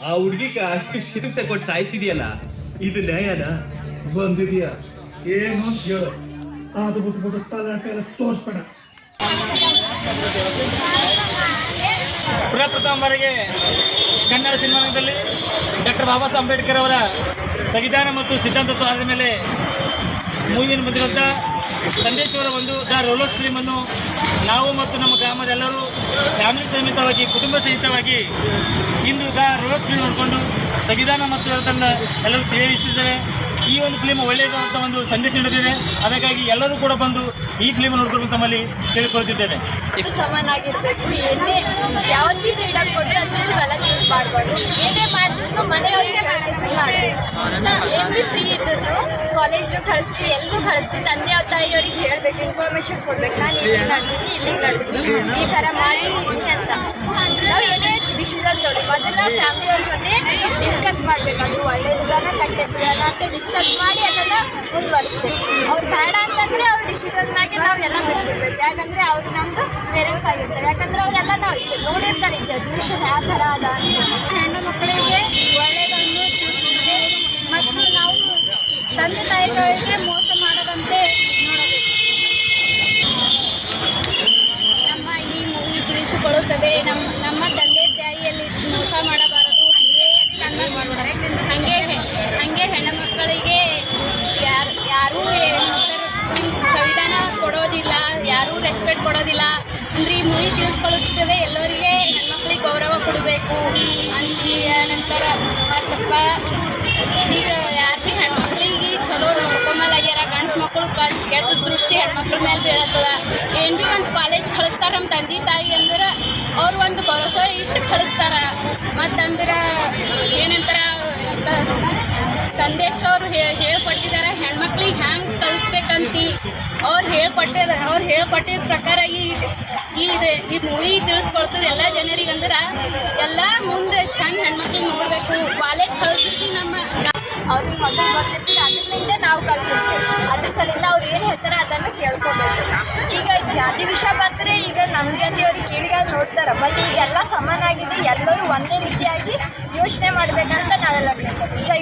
ಆ ಹುಡುಗಿಗ ಅಷ್ಟು ಶಿಕ್ಷೆ ಕೊಟ್ಟು ಸಾಯಿಸಿದೆಯಲ್ಲ ಇದು ನ್ಯಾಯನ? ಬಂದಿದ್ಯಾ? ಏನು ಅಂತ ಹೇಳು. ಅದು ಬಿಟ್ಬಿಟ್ಟು ತಲಾಟೆ ಎಲ್ಲ ತೋರಿಸ್ಬೇಡ. ಪ್ರಪ್ರಥಮ ಬಾರಿಗೆ ಕನ್ನಡ ಸಿನಿಮಾದಲ್ಲಿ ಡಾಕ್ಟರ್ ಬಾಬಾ ಸಾಹೇಬ್ ಅಂಬೇಡ್ಕರ್ ಅವರ ಸಂವಿಧಾನ ಮತ್ತು ಸಿದ್ಧಾಂತತ್ವ ಆದ ಮೇಲೆ ಮೂವಿಯನ್ನು ಬಂದಿರುವಂಥ ಸಂದೇಶ್ವರ ಒಂದು ದ ರೋಲೋಸ್ ಫಿಲ್ಮನ್ನು ನಾವು ಮತ್ತು ನಮ್ಮ ಗ್ರಾಮದ ಎಲ್ಲರೂ ಫ್ಯಾಮಿಲಿ ಸಮೇತವಾಗಿ, ಕುಟುಂಬ ಸಹಿತವಾಗಿ ಇಂದು ದ ರೋಲೋಸ್ ಫಿಲ್ಮ್ ನೋಡಿಕೊಂಡು ಸಂವಿಧಾನ ಮತ್ತು ಅದನ್ನು ಎಲ್ಲರೂ ತಿಳಿಸಿದ್ದಾರೆ. ಈ ಒಂದು ಫಿಲಿಮ್ ಒಳ್ಳೆಯದಾದಂಥ ಒಂದು ಸಂದೇಶ ನೀಡಿದೆ ಅದಕ್ಕಾಗಿ ಎಲ್ಲರೂ ಕೂಡ ಬಂದು ಈ ಫಿಲ್ಮ್ ನೋಡ್ಕೊಂಡು ತಮ್ಮಲ್ಲಿ ಕೇಳಿಕೊಳ್ತಿದ್ದೇನೆ ಇದು ಸಮನಾಗಿರ್ಬೇಕು. ಏನೇ ಯೂಸ್ ಮಾಡಬಾರ್ದು. ಏನೇ ಮಾಡಿದ್ರು ಮನೆಯವ್ರಿಗೆ ಕಾಲೇಜ್ ಕಳಿಸ್ತೀವಿ ಎಲ್ಲರೂ ಕಳಿಸ್ತೀವಿ. ತಂದೆ ತಾಯಿಯವ್ರಿಗೆ ಹೇಳ್ಬೇಕು ಇನ್ಫಾರ್ಮೇಶನ್ ಕೊಡ್ಬೇಕು. ನಾನು ಇಲ್ಲಿ ನಡ್ದೀನಿ ಇಲ್ಲಿಗೆ ನಡ್ದೀನಿ. ಈ ಥರ ಮಾಡಿ ಅಂತ. ನಾವು ಏನೇ ಡಿಸಿಷನ್ ತಗೊಳ್ಳಿ ಮೊದಲ ಫ್ಯಾಮಿಲಿಯವ್ರ ಜೊತೆ ಡಿಸ್ಕಸ್ ಮಾಡಬೇಕು. ಅದು ಒಳ್ಳೇದಾನ ಕೆಟ್ಟದಾನ ಅಂತ ಡಿಸ್ಕಸ್ ಮಾಡಿ ಅದನ್ನು ಮುಂದುವರಿಸ್ಬೇಕು. ಅವ್ರು ಬೇಡ ಅಂತಂದ್ರೆ ಅವ್ರ ಡಿಸಿಷನ್ ಮ್ಯಾಗೆ ನಾವು ಎಲ್ಲ ಬಿಟ್ಬಿಡ್ಬೇಕು ಯಾಕಂದ್ರೆ ಅವ್ರು ನಮ್ದು ಪೇರೆಂಟ್ಸ್ ಆಗಿರ್ತಾರೆ. ಯಾಕಂದ್ರೆ ಅವರೆಲ್ಲ ನಾವು ನೋಡಿರ್ತಾರೆ ಜನ್ರೇಷನ್ ಯಾವ ಥರ ಅದ ಅಂತ. ಹೆಣ್ಣು ಮಕ್ಕಳಿಗೆ ಒಳ್ಳೆಯದನ್ನು ತಿಳಿಸಿದ್ರೆ ಮತ್ತು ನಾವು ತಂದೆ ತಾಯಿಗಳಿಗೆ ಮೋಸ ಮಾಡದಂತೆ ನೋಡಬೇಕು ನಮ್ಮ ಈ ಮೂವಿ ತಿಳಿಸಿಕೊಳ್ಳುತ್ತದೆ ನಮ್ಮ ನಮ್ಮ ತಂದೆ ತಾಯಿಯಲ್ಲಿ ಮೋಸ ಮಾಡಬಾರದು ಹಾಗೆ ನನ್ನ ಹಾಗೆ ಹಾಗೆ ಹೆಣ್ಣು ಮಕ್ಕಳಿಗೆ ಯಾರು ಸಂವಿಧಾನ ಕೊಡೋದಿಲ್ಲ, ಯಾರೂ ರೆಸ್ಪೆಕ್ಟ್ ಕೊಡೋದಿಲ್ಲ. ಅಂದರೆ ಈ ಮೂವಿ ತಿಳಿಸ್ಕೊಳ್ಳುತ್ತದೆ ಎಲ್ಲರಿಗೆ ಹೆಣ್ಮಕ್ಳಿಗೆ ಗೌರವ ಕೊಡಬೇಕು ಅಂತ ನಂತರ ಸ್ವಲ್ಪ ಈಗ ಯಾರು ಭೀ ಹೆಣ್ಮಕ್ಳಿಗೆ ಚಲೋ ನೋಡ್ಕೊಂಬಲಾಗ್ಯಾರ ಗಂಡ್ಸ್ ಮಕ್ಕಳು ಕೆಟ್ಟ ದೃಷ್ಟಿ ಹೆಣ್ಮಕ್ಳ ಮೇಲೆ ಬೀಳತ್ತದ? ಏನು ಭೀ ಒಂದು ಕಾಲೇಜ್ ಕಳಿಸ್ತಾರ ನಮ್ಮ ತಂದೆ ತಾಯಿ ಅಂದ್ರೆ ಅವ್ರು ಒಂದು ಭರೋಸೆ ಇಟ್ಟು ಕಳಿಸ್ತಾರ. ಮತ್ತಂದ್ರೆ ಏನಂತಾರ ಸಂದೇಶ ಅವರು ಹೇಳ್ಕೊಟ್ಟಿದ್ದಾರೆ ಹೇಳ್ಕೊಟ್ಟಿದ ಅವ್ರು ಹೇಳ್ಕೊಟ್ಟಿದ ಪ್ರಕಾರ ಈ ಈ ಈ ಮೂವಿ ತಿಳಿಸ್ಕೊಡ್ತದೆ ಎಲ್ಲ ಜನರಿಗೆ ಅಂದ್ರೆ ಎಲ್ಲ ಮುಂದೆ ಚಂದ ಹೆಣ್ಮಕ್ಳಿಗೆ ನೋಡಬೇಕು. ಕಾಲೇಜ್ ಕಳಿಸ್ತೀವಿ ನಮ್ಮ. ಅವ್ರಿಗೆ ಮೊದಲು ಗೊತ್ತಿರ್ತೀವಿ ಅದರಿಂದ ನಾವು ಕಲ್ತಿರ್ತೀವಿ ಅದ್ರ ಸಲಿಂದ ಅವ್ರು ಏನು ಹೇಳ್ತಾರೆ ಅದನ್ನು ಕೇಳ್ಕೊಬೇಕು. ಈಗ ಜಾತಿ ವಿಷಯ ಬಂದರೆ ಈಗ ನಮ್ಮ ಜಾತಿಯವ್ರಿಗೆ ಕೀಳಿಗಾಗಿ ನೋಡ್ತಾರೆ. ಬಟ್ ಈಗ ಎಲ್ಲ ಸಮಾನಾಗಿದೆ, ಎಲ್ಲರೂ ಒಂದೇ ರೀತಿಯಾಗಿ ಯೋಚನೆ ಮಾಡಬೇಕಂತ ನಾವೆಲ್ಲ ಬೇಕು ಜೈ